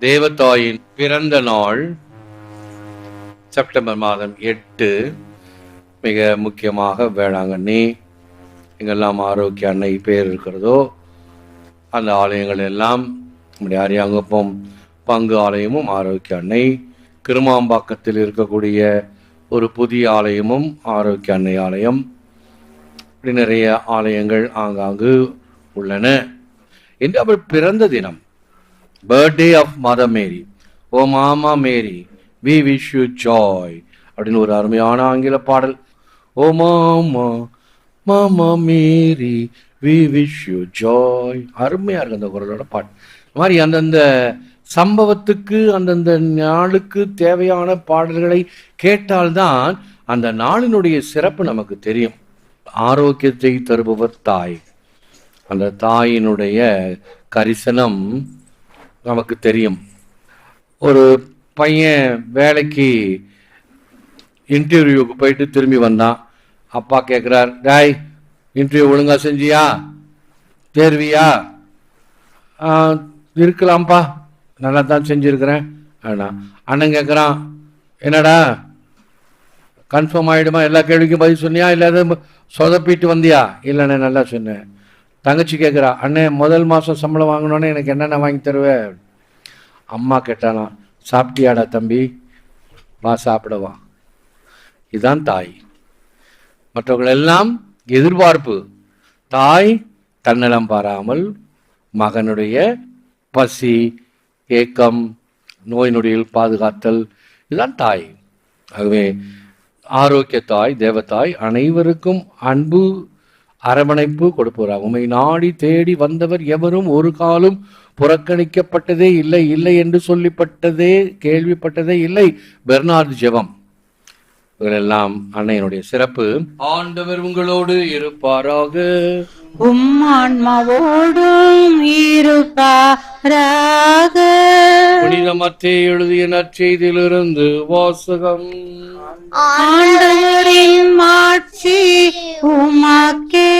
தேவதாயின் பிறந்த நாள் செப்டம்பர் மாதம் எட்டு மிக முக்கியமாக வேளாங்கண்ணி. எங்கெல்லாம் ஆரோக்கிய அன்னை பேர் இருக்கிறதோ அந்த ஆலயங்கள் எல்லாம் நம்முடைய அரியாங்கப்பம் பங்கு ஆலயமும் ஆரோக்கிய அன்னை. கிருமாம்பாக்கத்தில் இருக்கக்கூடிய ஒரு புதிய ஆலயமும் ஆரோக்கிய அன்னை ஆலயம். இப்படி நிறைய ஆலயங்கள் ஆங்காங்கு உள்ளன. என்று அவர் பிறந்த தினம். Birthday of mother Mary O mama Mary we wish you joy அப்படின்னு ஒரு அருமையான ஆங்கில பாடல். O mama mama Mary we wish you joy அருமையாக இருக்கு அந்த குரலோட பாட்டு. இந்த மாதிரி அந்தந்த சம்பவத்துக்கு அந்தந்த நாளுக்கு தேவையான பாடல்களை கேட்டால்தான் அந்த நாளினுடைய சிறப்பு நமக்கு தெரியும். ஆரோக்கியத்தை தருபவர் தாய். அந்த தாயினுடைய கரிசனம் நமக்கு தெரியும். ஒரு பையன் வேலைக்கு இன்டர்வியூவுக்கு போயிட்டு திரும்பி வந்தான். அப்பா கேட்குறார் டாய் இன்டர்வியூ ஒழுங்காக செஞ்சியா? தேர்வியா? இருக்கலாம்ப்பா. நல்லா தான் செஞ்சுருக்கிறேன். ஆனா அண்ணன் கேட்குறான் என்னடா? கன்ஃபார்ம் ஆகிடுமா எல்லா கேள்விக்கும் பதில் சொன்னியா? இல்லை சொதப்பிட்டு வந்தியா? இல்லைண்ணே நல்லா சொன்னேன். தங்கச்சி கேட்குறா அண்ணே முதல் மாதம் சம்பளம் வாங்கினோன்னே எனக்கு என்னென்ன வாங்கி தருவேன் அம்மா கேட்டாலாம் சாப்பிட்டியாடா தம்பி வா சாப்பிடவா இதுதான் தாய். மற்றவர்களெல்லாம் எதிர்பார்ப்பு. தாய் தன்னலம் பாராமல் மகனுடைய பசி ஏக்கம் நோய் நொடியில் பாதுகாத்தல் இதுதான் தாய். ஆகவே ஆரோக்கிய தாய் தேவதாய் அனைவருக்கும் அன்பு அரவணைப்பு கொடுப்பவராக உம்மை நாடி தேடி வந்தவர் எவரும் ஒரு காலும் புறக்கணிக்கப்பட்டதே இல்லை இல்லை என்று சொல்லிப்பட்டதே கேள்விப்பட்டதே இல்லை. பெர்னார்டு ஜெபம். இவர்களெல்லாம் அன்னையினுடைய சிறப்பு. ஆண்டவர் உங்களோடு இருப்பாராக. உம் ஆன்மாவோடும் இருப்பாராக. புனித மத்தேயு எழுதிய நற்செய்தியிலிருந்து வாசகம். ஆண்டவரின் மாட்சி உமக்கே.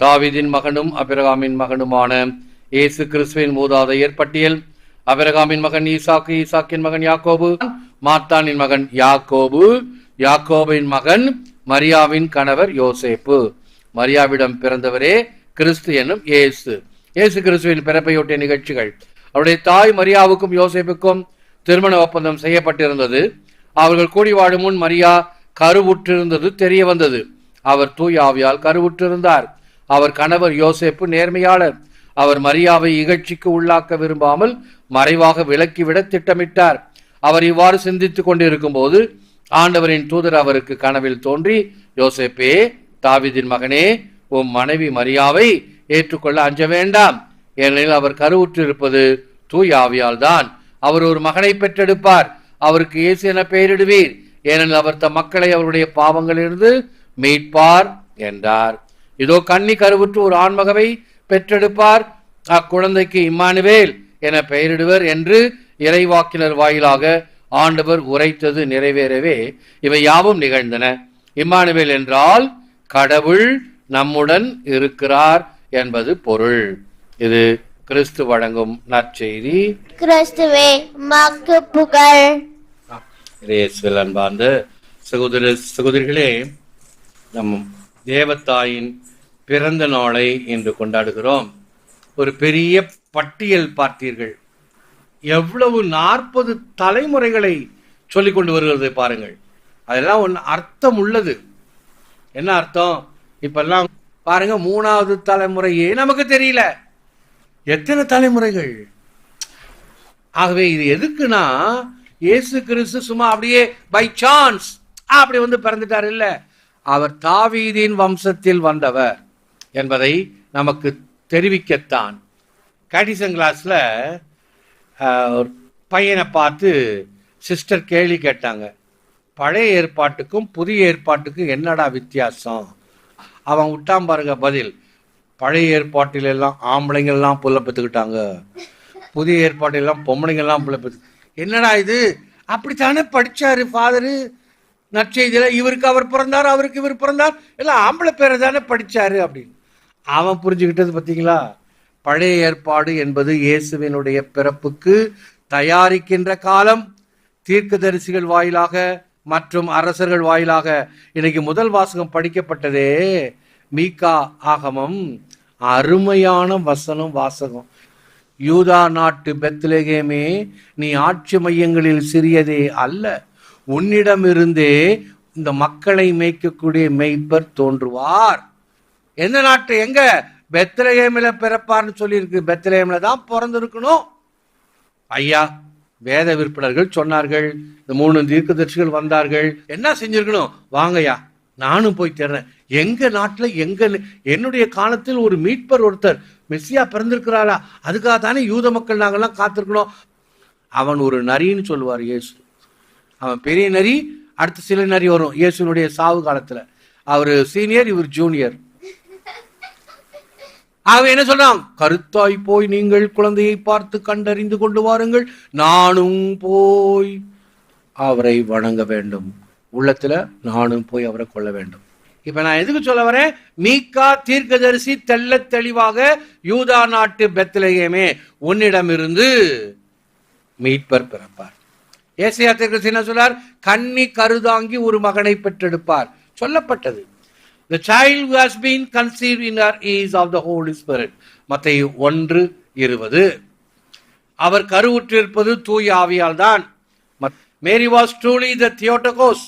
தாவிதின் மகனும் அபிரகாமின் மகனுமான இயேசு கிறிஸ்துவின் மூதாதையர் பட்டியல் அபிரகாமின் மகன் ஈசாக்கு ஈசாக்கின் மகன் யாக்கோபு மாத்தானின் மகன் யாக்கோபு யாக்கோபின் மகன் மரியாவின் கணவர் யோசேப்பு. மரியாவிடம் பிறந்தவரே கிறிஸ்து என்னும் இயேசு. இயேசு கிறிஸ்துவின் பிறப்பையொட்டிய நிகழ்ச்சிகள். அவருடைய தாய் மரியாவுக்கும் யோசேப்புக்கும் திருமண ஒப்பந்தம் செய்யப்பட்டிருந்தது. அவர்கள் கூடி வாழும் முன் மரியா கருவுற்றிருந்தது தெரிய வந்தது. அவர் தூய் ஆவியால் கருவுற்றிருந்தார். அவர் கணவர் யோசேப்பு நேர்மையாளர். அவர் மரியாவை இகழ்ச்சிக்கு உள்ளாக்க விரும்பாமல் மறைவாக விலக்கிவிட திட்டமிட்டார். அவர் இவ்வாறு சிந்தித்துக் கொண்டிருக்கும் போது ஆண்டவரின் தூதர் அவருக்கு கனவில் தோன்றி யோசேப்பே தாவிதின் மகனே உம் மனைவி மரியாவை ஏற்றுக்கொள்ள அஞ்ச வேண்டாம். ஏனெனில் அவர் கருவுற்றிருப்பது தூய் ஆவியால் தான். அவர் ஒரு மகனை பெற்றெடுப்பார். அவருக்கு இயேசு என பெயரிடுவீர். ஏனெனில் அவர் தம் மக்களை அவருடைய பாவங்களிலிருந்து மீட்பார் என்றார். இதோ கன்னி கருவுற்று ஒரு ஆண்மகவை பெற்றெடுப்பார். அக்குழந்தைக்கு இம்மானுவேல் என பெயரிடுவர் என்று இறைவாக்கினர் வாயிலாக ஆண்டவர் உரைத்தது நிறைவேறவே இவை யாவும் நிகழ்ந்தன. இம்மானுவேல் என்றால் கடவுள் நம்முடன் இருக்கிறார் என்பது பொருள். இது கிறிஸ்து வழங்கும் நற்செய்தி. கிறிஸ்துவே மக்கு புகழ். இயேசுவில் அன்பார்ந்த சகோதர சகோதரிகளே நம் தேவத்தாயின் பிறந்த நாளை இன்று கொண்டாடுகிறோம். ஒரு பெரிய பட்டியல் பார்த்தீர்கள். எவ்வளவு நாற்பது தலைமுறைகளை சொல்லிக் கொண்டு வருகிறது பாருங்கள். அதெல்லாம் ஒன்று அர்த்தம் உள்ளது. என்ன அர்த்தம்? இப்பெல்லாம் பாருங்க மூணாவது தலைமுறையே நமக்கு தெரியல. எத்தனை தலைமுறைகள்? ஆகவே இது எதுக்குன்னா இயேசு கிறிஸ்து சும்மா அப்படியே பை சான்ஸ் அப்படி வந்து பிறந்துட்டார் இல்ல. அவர் தாவீதின் வம்சத்தில் வந்தவர் என்பதை நமக்கு தெரிவிக்கத்தான். கடிசன் கிளாஸ்ல ஒரு பையனை பார்த்து சிஸ்டர் கேள்வி கேட்டாங்க. பழைய ஏற்பாட்டுக்கும் புதிய ஏற்பாட்டுக்கும் என்னடா வித்தியாசம்? அவன் விட்டான் பாருங்க பதில். பழைய ஏற்பாட்டில் எல்லாம் ஆம்பளைங்கள்லாம் புள்ள பெற்றுக்கிட்டாங்க புதிய ஏற்பாட்டில் பொம்பளைங்கள்லாம் புள்ள பெற்று என்னடா இது? அப்படித்தானே படிச்சாரு ஃபாதரு? நற்செய்தியில் இவருக்கு அவர் பிறந்தார் அவருக்கு இவர் பிறந்தார். எல்லாம் ஆம்பளை பேரை தானே படித்தார் அப்படின்னு. அவன் புரிஞ்சுக்கிட்டது பார்த்தீங்களா பழைய ஏற்பாடு என்பது இயேசுவினுடைய பிறப்புக்கு தயாரிக்கின்ற காலம். தீர்க்கதரிசிகள் வாயிலாக மற்றும் அரசர்கள் வாயிலாக இன்னைக்கு முதல் வாசகம் படிக்கப்பட்டதே. மீகா ஆகமம் அருமையான வசனம் வாசகம். யூதா நாட்டு பெத்லகேமே நீ ஆட்சி மையங்களில் சிறியதே அல்ல. உன்னிடமிருந்தே இந்த மக்களை மேய்க்கக்கூடிய மெய்ப்பர் தோன்றுவார். எந்த நாட்டு எங்க? பெத்லகேமில பிறப்பார்னு சொல்லியிருக்கு. பெத்லகேமில தான் பிறந்திருக்கணும். ஐயா வேத விற்பனர்கள் சொன்னார்கள். இந்த மூணு தீர்க்கதரிசிகள் வந்தார்கள். என்ன செஞ்சிருக்கணும்? வாங்கய்யா நானும் போய் தேடுறேன். எங்க நாட்டில் எங்க என்னுடைய காலத்தில் ஒரு மீட்பர் ஒருத்தர் மெஸ்ஸியா பிறந்திருக்கிறாரா அதுக்காக தானே யூத மக்கள் நாங்கள்லாம் காத்திருக்கணும். அவன் ஒரு நரின்னு சொல்லுவார் இயேசு. அவன் பெரிய நரி அடுத்து சில நரி வரும் இயேசுனுடைய சாவு காலத்துல. அவர் சீனியர் இவர் ஜூனியர். அவன் என்ன சொல்றான்? கருத்தாய் போய் நீங்கள் குழந்தையை பார்த்து கண்டறிந்து கொண்டு வாருங்கள். நானும் போய் அவரை வணங்க வேண்டும். உள்ளத்துல நானும் போய் அவரை கொள்ள வேண்டும். இப்ப நான் எதுக்கு சொல்ல வரேன்? மீகா தீர்க்கதரிசி தெள்ள தெளிவாக யூதா நாட்டு பெத்லகேமே உன்னிடமிருந்து மீட்பர் பிறப்பார். ஏசியா தீர்க்கதரிசி என்ன சொல்றார்? கன்னி கருதாங்கி ஒரு மகனை பெற்றெடுப்பார். சொல்லப்பட்டது. The child who has been conceived in her is of the Holy Spirit. ஒன்று இருபது. அவர் கருவுற்றிருப்பது தூய ஆவியால் தான். Mary was truly the Theotokos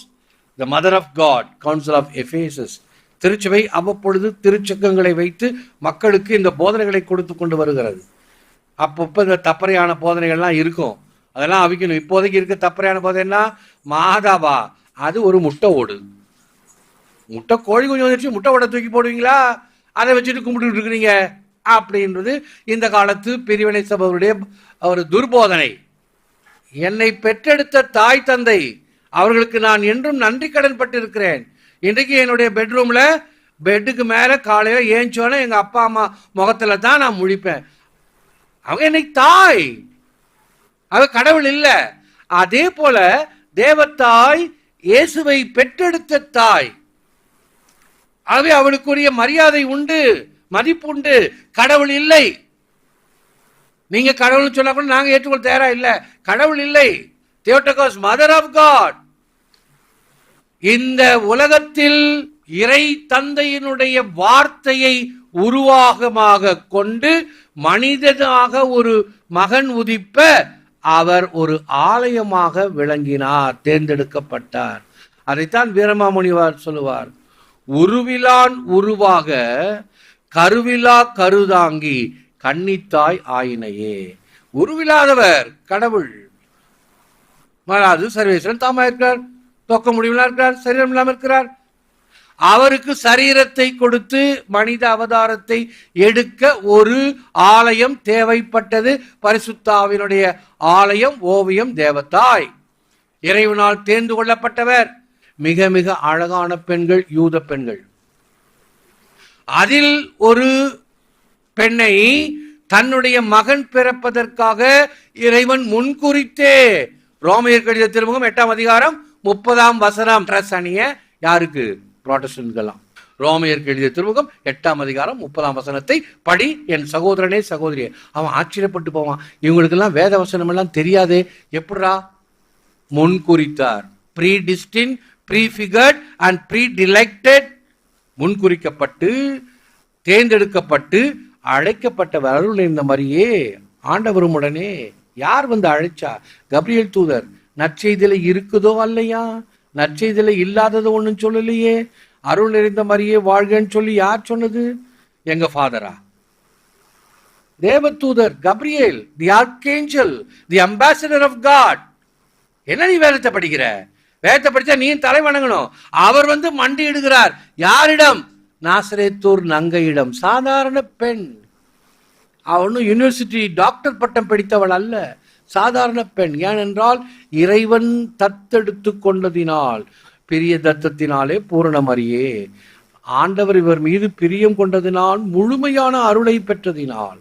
the mother of God Council of Ephesus திருச்சபை அவ்வப்பொழுது திருச்சங்கங்களை வைத்து மக்களுக்கு இந்த போதனைகளை கொடுத்து கொண்டு வருகிறது. அப்பப்போ இந்த தப்பறையான போதனைகள்லாம் இருக்கும். அதெல்லாம் அவிக்கணும். இப்போதைக்கு இருக்க தப்பறையான போதனைன்னா மாதாவா. அது ஒரு முட்டை ஓடு. முட்டை கோழி கொஞ்சம் வந்துருச்சு முட்டை ஓட தூக்கி போடுவீங்களா? அதை வச்சுட்டு கும்பிட்டு இருக்கிறீங்க. அப்படின்றது இந்த காலத்து பிரிவினை சபையுடைய ஒரு துர்போதனை. என்னை பெற்றெடுத்த தாய் தந்தை அவர்களுக்கு நான் என்றும் நன்றி கடன் பட்டிருக்கிறேன். இன்றைக்கு என்னுடைய பெட்ரூம்ல பெட்டுக்கு மேல காலையில ஏஞ்சோன்னே எங்க அப்பா அம்மா முகத்துல தான் நான் முழிப்பேன். அவங்க என்னை தாய்? அவ கடவுள் இல்ல. அதே போல தேவத்தாய் இயேசுவை பெற்றெடுத்த தாய். ஆகவே அவளுக்குரிய மரியாதை உண்டு மதிப்பு உண்டு. கடவுள் இல்லை. நீங்க கடவுள் சொன்னா கூட நாங்க ஏற்றுக்கொள்ள தயாரா இல்லை. கடவுள் இல்லை. தியோட்டகோஸ் மதர் ஆஃப் காட் இந்த உலகத்தில் இறை தந்தையினுடைய வார்த்தையை உருவாகமாக கொண்டு மனிதனாக ஒரு மகன் உதிப்ப அவர் ஒரு ஆலயமாக விளங்கினார் தேர்ந்தெடுக்கப்பட்டார். அதைத்தான் வீரமாமுனிவார் சொல்லுவார். உருவிலான் உருவாக கருவிலா கருதாங்கி கன்னித்தாய் ஆயினையே. உருவிலாதவர் கடவுள். மகாராஜு சர்வேஸ்வரன் தாமா இருக்கிறார் தொக்க முடிவுலாம் இருக்கிறார் சரீரம் இல்லாமல் இருக்கிறார். அவருக்கு சரீரத்தை கொடுத்து மனித அவதாரத்தை எடுக்க ஒரு ஆலயம் தேவைப்பட்டது. பரிசுத்தாவினுடைய ஆலயம் ஓவியம் தேவதாய். இறைவனால் தேர்ந்து கொள்ளப்பட்டவர். மிக மிக அழகான பெண்கள் யூத பெண்கள். அதில் ஒரு பெண்ணை தன்னுடைய மகன் பிறப்பதற்காக இறைவன் முன்குறித்தே ரோமையர் கடித திருமுகம் எட்டாம் அதிகாரம் முப்பதாம் வசனம். ட்ரெஸ் அணிய யாருக்கு? புரோட்டஸ்டன்ட்கெல்லாம் ரோமையர் எழுதிய திருமுகம் எட்டாம் அதிகாரம் முப்பதாம் வசனத்தை படி என் சகோதரனே சகோதரியே. அவன் ஆச்சரியப்பட்டு போவான். இவங்களுக்கெல்லாம் வேத வசனம் எல்லாம் தெரியாதே. எப்படிரா முன்குறித்தார். Predestined prefigured and predilected முன்குறிக்கப்பட்டு தேர்ந்தெடுக்கப்பட்டு அழைக்கப்பட்ட அருள் இந்த மாதிரியே ஆண்டவரும் உடனே யார் வந்து அழைச்சா? கப்ரியல் தூதர் நற்செய்தியில இருக்குதோ அல்லையா? நற்செய்தியில இல்லாதது ஒண்ணும் சொல்லலையே. அருள் நிறைந்த மாதிரியே வாழ்கன்னு சொல்லி யார் சொன்னது? எங்க ஃபாதரா? தேவதூதர் Gabriel the archangel the ambassador of God என்ன நீ வேதத்தை படிக்கிற? வேதத்தை படிச்சா நீ தலை வணங்கணும். அவர் வந்து மண்டி இடுகிறார் யாரிடம்? நாசரேத்தூர் நங்கையிடம். சாதாரண பெண். அவனும் யூனிவர்சிட்டி டாக்டர் பட்டம் படித்தவள் அல்ல. சாதாரண பெண். ஏனென்றால் இறைவன் தத்தெடுத்து கொண்டதினால் பெரிய தத்தத்தினாலே பூரணமறியே ஆண்டவர் இவர் மீது பிரியம் கொண்டதினால் முழுமையான அருளை பெற்றதினால்.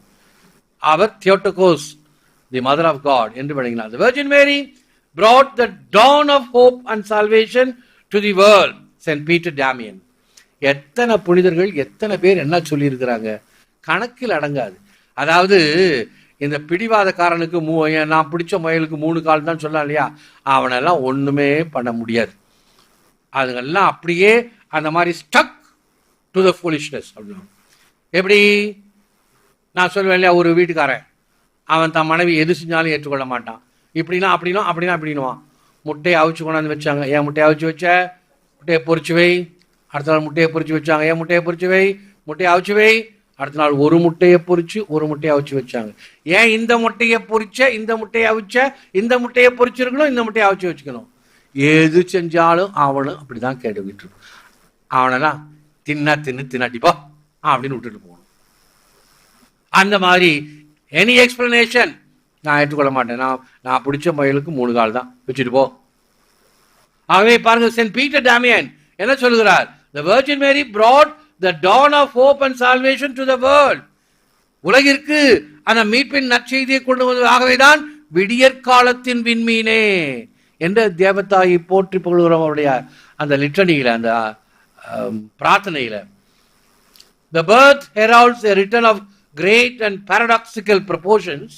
அவர் Theotokos the mother of God என்று விளங்கினார் virgin Virgin Mary brought the dawn of hope and salvation to the world saint Peter Damian எத்தனை புனிதர்கள் எத்தனை பேர் என்ன சொல்லியிருக்கிறாங்க? கணக்கில் அடங்காது. அதாவது இந்த பிடிவாதக்காரனுக்கு மூ நான் பிடிச்ச முயலுக்கு மூணு கால் தான் சொல்லலாம் இல்லையா? அவனெல்லாம் ஒன்றுமே பண்ண முடியாது. அதுங்கெல்லாம் அப்படியே அந்த மாதிரி ஸ்டக் டு த ஃபோலிஷ்னஸ் அப்படின்னு எப்படி? நான் சொல்லுவேன் இல்லையா ஒரு வீட்டுக்காரன். அவன் தன் மனைவி எது செஞ்சாலும் ஏற்றுக்கொள்ள மாட்டான். இப்படின்னா அப்படின்னா அப்படின்னா அப்படின்னுவான் முட்டையை அவிச்சு கொண்டாந்து வச்சாங்க. ஏன் முட்டையை அவிச்சு வச்ச? முட்டையை பொறிச்சு வை. அடுத்த நாள் முட்டையை பொறிச்சு வச்சாங்க. ஏன் முட்டையை பொறிச்சு வை? முட்டையை அவிச்சு வை. அடுத்த நாள் ஒரு முட்டையை பொரிச்சு ஒரு முட்டையை அவிச்சு வச்சாங்க. ஏன் இந்த முட்டையை பொரிச்ச இந்த முட்டையை அவிச்ச இந்த முட்டையை பொரிச்சிருக்கணும் இந்த முட்டையை அவிச்சு வச்சுக்கணும்? எது செஞ்சாலும் அவனும் அப்படிதான் கேட்டுக்கிட்டு இருக்கும். அவனெல்லாம் தின்னா தின்னு தின்னாட்டிப்பா அப்படின்னு விட்டுட்டு போகணும். அந்த மாதிரி எனி எக்ஸ்பிளனேஷன் நான் ஏற்றுக்கொள்ள மாட்டேன். நான் நான் பிடிச்ச மயிலுக்கு மூணு கால் தான். வச்சுட்டு போ. ஆகவே பாருங்க சென்ட் பீட்டர் டேமியன் என்ன சொல்லுகிறார்? The virgin mary brought the dawn of hope and salvation to the world உலகிற்கு அந்த மீட்பின் நற்செய்தியை கொண்டு வந்தது ஆகவேதான் விடியற்காலத்தின் விண்மீனே என்ற தேவத்தாயை போற்றி புகழ்கிறோம் அந்த லிட்டனியில அந்த பிரார்த்தனையில the birth heralds a return of great and paradoxical proportions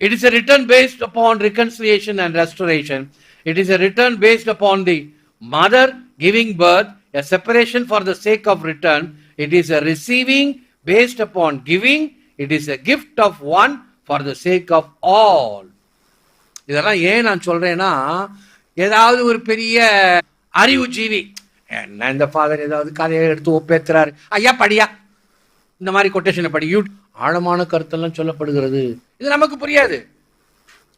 it is a return based upon reconciliation and restoration it is a return based upon the mother giving birth a separation for the sake of return. It is a receiving based upon giving. It is a gift of one for the sake of all. இதெல்லாம் ஏன் நான் சொல்றேன்னா ஏதாவது ஒரு பெரிய அறிவு ஜீவி. என்ன இந்த ஃபாதர் ஏதாவது கதையை எடுத்து ஒப்பேத்துறாரு. ஐயா படியா. இந்த மாதிரி கொட்டேஷனை படி. யூ ஆழமான கருத்தெல்லாம் சொல்லப்படுகிறது. இது நமக்கு புரியாது.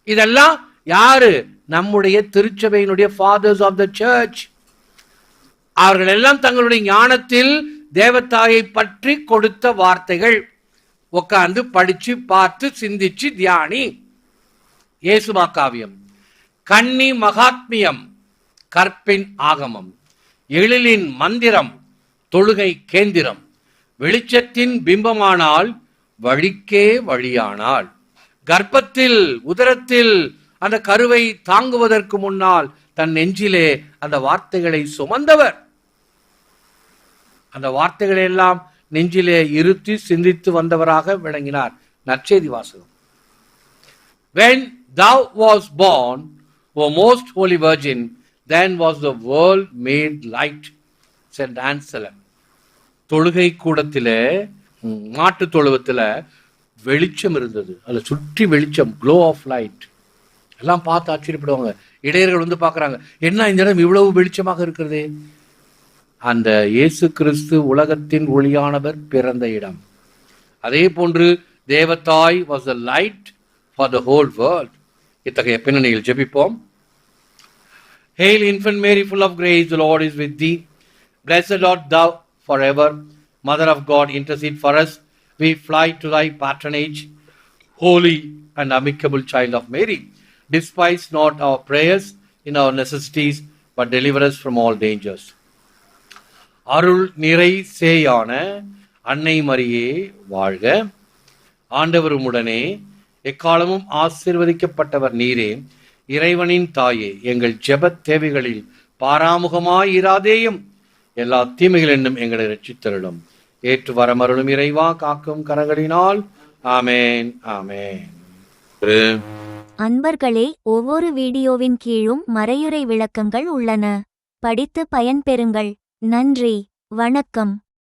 இதெல்லாம் யாரு? நம்முடைய திருச்சபையினுடைய ஃபாதர்ஸ் ஆஃப் த சர்ச் அவர்கள் எல்லாம் தங்களுடைய ஞானத்தில் தேவத்தாயை பற்றி கொடுத்த வார்த்தைகள். உட்கார்ந்து படிச்சு பார்த்து சிந்திச்சு தியானி. இயேசுமா காவியம் கன்னி மகாத்மியம். கற்பின் ஆகமம். எழிலின் மந்திரம். தொழுகை கேந்திரம். வெளிச்சத்தின் பிம்பமானால் வழிக்கே வழியானால். கர்ப்பத்தில் உதரத்தில் அந்த கருவை தாங்குவதற்கு முன்னால் தன் நெஞ்சிலே அந்த வார்த்தைகளை சுமந்தவர். அந்த வார்த்தைகளை எல்லாம் நெஞ்சிலே இருத்தி சிந்தித்து வந்தவராக விளங்கினார் நற்செய்தி வாசகம். When thou was born, O most holy virgin, then was the world made light. Saint Anselm. தொழுகை கூடத்தில் மாட்டு தொழுவத்தில் வெளிச்சம் இருந்தது. அதில் சுற்றி வெளிச்சம் க்ளோ ஆஃப் லைட் எல்லாம் பார்த்து ஆச்சரியப்படுவாங்க. இடையர்கள் வந்து பார்க்கறாங்க. என்ன இந்த இடம் இவ்வளவு வெளிச்சமாக இருக்கிறது? அந்த இயேசு கிறிஸ்து உலகத்தின் ஒளியானவர் பிறந்த இடம் அதே போன்று தேவதாய் was the light for the whole world இத்தகைய பின்னணியில் ஜெபிப்போம் Hail, infant Mary, full of grace, the Lord is with thee. Blessed art thou forever. Mother of God, intercede for us. We fly to thy patronage. Holy and amicable child of Mary, despise not our prayers in our necessities, but deliver us from all dangers. அருள் நிறை சேயான அன்னை மரியே வாழ்க. ஆண்டவருமுடனே உடனே எக்காலமும் ஆசீர்வதிக்கப்பட்டவர் நீரே. இறைவனின் தாயே எங்கள் ஜெபத் தேவைகளில் பாராமுகமாயிராதேயும் எல்லா தீமைகள் என்னும் எங்களை ரட்சித்தருளும் ஏற்று வரமருளும் இறைவா காக்கும் கரங்களினால். ஆமேன் ஆமேன். அன்பர்களே ஒவ்வொரு வீடியோவின் கீழும் மறையுறை விளக்கங்கள் உள்ளன. படித்து பயன்பெறுங்கள். நன்றி வணக்கம்.